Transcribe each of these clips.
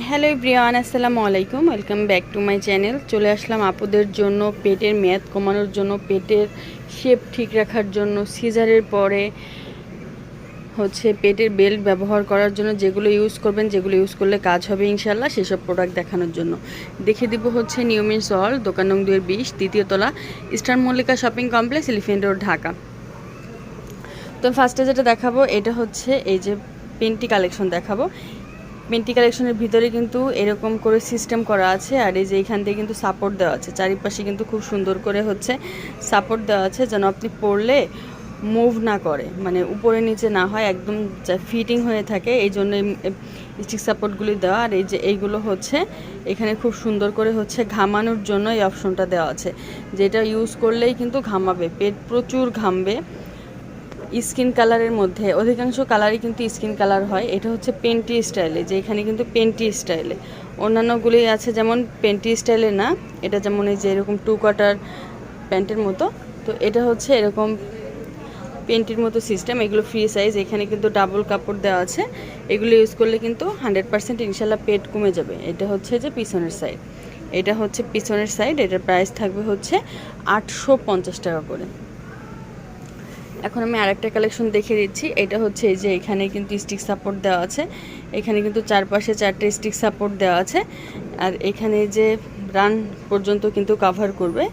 Hello Brian আসসালামু আলাইকুম welcome back to my channel চলে আসলাম আপুদের জন্য পেটের মেয়াদ কমানোর জন্য, পেটের শেপ ঠিক রাখার জন্য সিজারের পরে হচ্ছে পেটের বেল্ট ব্যবহার করার জন্য যেগুলো ইউজ করবেন, যেগুলো ইউজ করলে কাজ হবে ইনশাল্লাহ সেসব প্রোডাক্ট দেখানোর জন্য। দেখে দিব হচ্ছে নিয়মিন সল দোকান নং দুয়ের বিশ, দ্বিতীয় তলা eastern Mallika shopping complex elephant road Dhaka. তো ফার্স্টে যেটা দেখাবো, এটা হচ্ছে এই যে পেন্টি কালেকশন দেখাবো। পেন্টি কালেকশনের ভিতরে কিন্তু এরকম করে সিস্টেম করা আছে আর এই যে এইখান দিয়ে কিন্তু সাপোর্ট দেওয়া আছে। চারিপাশে কিন্তু খুব সুন্দর করে হচ্ছে সাপোর্ট দেওয়া আছে যেন আপনি পড়লে মুভ না করে মানে উপরে নিচে না হয়, একদম ফিটিং হয়ে থাকে, এই জন্য স্টিক সাপোর্টগুলি দেওয়া। আর এই যে এইগুলো হচ্ছে, এখানে খুব সুন্দর করে হচ্ছে ঘামানোর জন্য এই অপশনটা দেওয়া আছে, যেটা ইউজ করলেই কিন্তু ঘামাবে, পেট প্রচুর ঘামবে। স্কিন কালারের মধ্যে, অধিকাংশ কালারই কিন্তু স্কিন কালার হয়। এটা হচ্ছে পেন্টি স্টাইলে, যে এখানে কিন্তু পেন্টি স্টাইলে। অন্যান্যগুলি আছে, যেমন পেন্টি স্টাইলে না, এটা যেমন এই যে এরকম টু কোয়ার্টার প্যান্টের মতো, তো এটা হচ্ছে এরকম পেন্টির মতো সিস্টেম এগুলো ফ্রি সাইজ এখানে কিন্তু ডাবল কাপড় দেওয়া আছে। এগুলো ইউজ করলে কিন্তু হান্ড্রেড পার্সেন্ট ইনশাল্লাহ পেট কমে যাবে। এটা হচ্ছে যে পিছনের সাইড এটা হচ্ছে পিছনের সাইড এটার প্রাইস থাকবে হচ্ছে আটশো পঞ্চাশ টাকা করে। এখন আমি আরেকটা কালেকশন দেখে দিচ্ছি। এটা হচ্ছে এই যে এখানে কিন্তু স্টিক সাপোর্ট দেওয়া আছে। এখানে কিন্তু চারপাশে চারটে স্টিক সাপোর্ট দেওয়া আছে। আর এখানে যে রান পর্যন্ত কিন্তু কাভার করবে।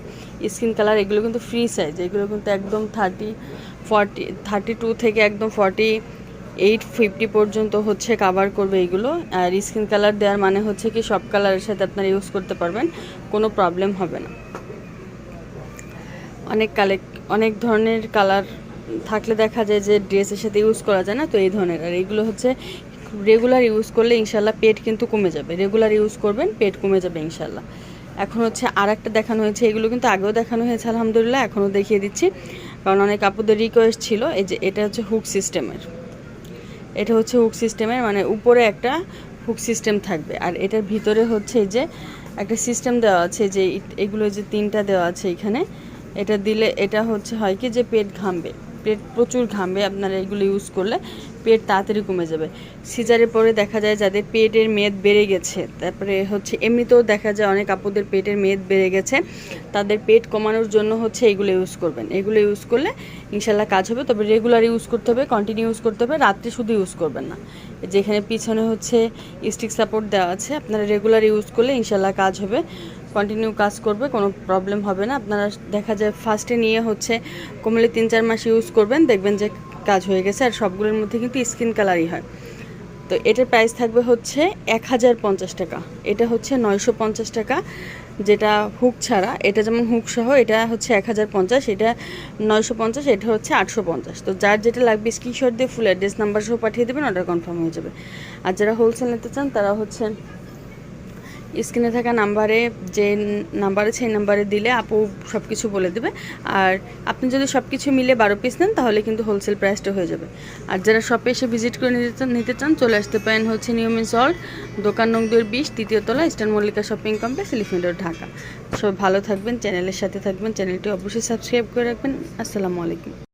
স্কিন কালার এগুলো কিন্তু ফ্রি সাইজ এগুলো কিন্তু একদম থার্টি ফর্টি থার্টি টু থেকে একদম ফর্টি এইট ফিফটি পর্যন্ত হচ্ছে কাভার করবে এগুলো। আর স্কিন কালার দেওয়ার মানে হচ্ছে কি সব কালারের সাথে আপনারা ইউজ করতে পারবেন, কোনো প্রবলেম হবে না। অনেক কালেক্ট অনেক ধরনের কালার থাকলে দেখা যায় যে ড্রেসের সাথে ইউজ করা যায় না, তো এই ধরনের। আর এগুলো হচ্ছে রেগুলার ইউজ করলে ইনশাল্লাহ পেট কিন্তু কমে যাবে। রেগুলার ইউজ করবেন, পেট কমে যাবে ইনশাল্লাহ এখন হচ্ছে আর একটা দেখানো হয়েছে, এগুলো কিন্তু আগেও দেখানো হয়েছে, আলহামদুলিল্লাহ, এখনও দেখিয়ে দিচ্ছি। কারণ অনেক আপুদের রিকোয়েস্ট ছিল, এই যে এটা হচ্ছে হুক সিস্টেমের এটা হচ্ছে হুক সিস্টেমের মানে উপরে একটা হুক সিস্টেম থাকবে। আর এটার ভিতরে হচ্ছে যে একটা সিস্টেম দেওয়া আছে, যে এগুলো যে তিনটা দেওয়া আছে এখানে, এটা দিলে এটা হচ্ছে হয় কি যে পেট ঘামবে। পেট প্রচুর ঘামবে, আপনারা এগুলো ইউজ করলে পেট তাড়াতাড়ি কমে যাবে। সিজারের পরে দেখা যায় যাদের পেটের মেদ বেড়ে গেছে, তারপরে হচ্ছে এমনিতেও দেখা যায় অনেক আপুদের পেটের মেদ বেড়ে গেছে, তাদের পেট কমানোর জন্য হচ্ছে এগুলো ইউজ করবেন। এগুলো ইউজ করলে ইনশাল্লাহ কাজ হবে, তবে রেগুলার ইউজ করতে হবে কন্টিনিউ ইউজ করতে হবে, রাত্রে শুধু ইউজ করবেন না। যেখানে পিছনে হচ্ছে স্টিক সাপোর্ট দেওয়া আছে, আপনারা রেগুলার ইউজ করলে ইনশাল্লাহ কাজ হবে। কন্টিনিউ কাজ করবে, কোনো প্রবলেম হবে না। আপনারা দেখা যায় ফার্স্টে নিয়ে হচ্ছে কমলে তিন চার মাস ইউজ করবেন, দেখবেন যে কাজ হয়ে গেছে। আর সবগুলোর মধ্যে কিন্তু স্কিন কালারই হয়। তো এটার প্রাইস থাকবে হচ্ছে এক হাজার পঞ্চাশ টাকা। এটা হচ্ছে নয়শো পঞ্চাশ টাকা, যেটা হুক ছাড়া। এটা যেমন হুক সহ, এটা হচ্ছে এক হাজার পঞ্চাশ, এটা নয়শো পঞ্চাশ, এটা হচ্ছে আটশো পঞ্চাশ। তো যার যেটা লাগবে স্ক্রিনশট দিয়ে ফুল অ্যাড্রেস নাম্বার সহ পাঠিয়ে দেবেন অর্ডার কনফার্ম হয়ে যাবে। আর যারা হোলসেল নিতে চান, তারা হচ্ছে স্ক্রিনে থাকা নাম্বারে যে নাম্বার আছে সেই নাম্বারে দিলে আপু সব কিছু বলে দেবে। আর আপনি যদি সব কিছু মিলে বারো পিস নেন, তাহলে কিন্তু হোলসেল প্রাইসটা হয়ে যাবে। আর যারা শপে এসে ভিজিট করে নিতে চান নিতে চান, চলে আসতে পারেন হচ্ছে নিয়মিত সল্ট দোকান নং দুয়ের বিশ, তৃতীয় তলা eastern Mallika shopping complex elephant Dhaka সব ভালো থাকবেন চ্যানেলের সাথে থাকবেন চ্যানেলটি অবশ্যই সাবস্ক্রাইব করে রাখবেন। আসসালামু আলাইকুম।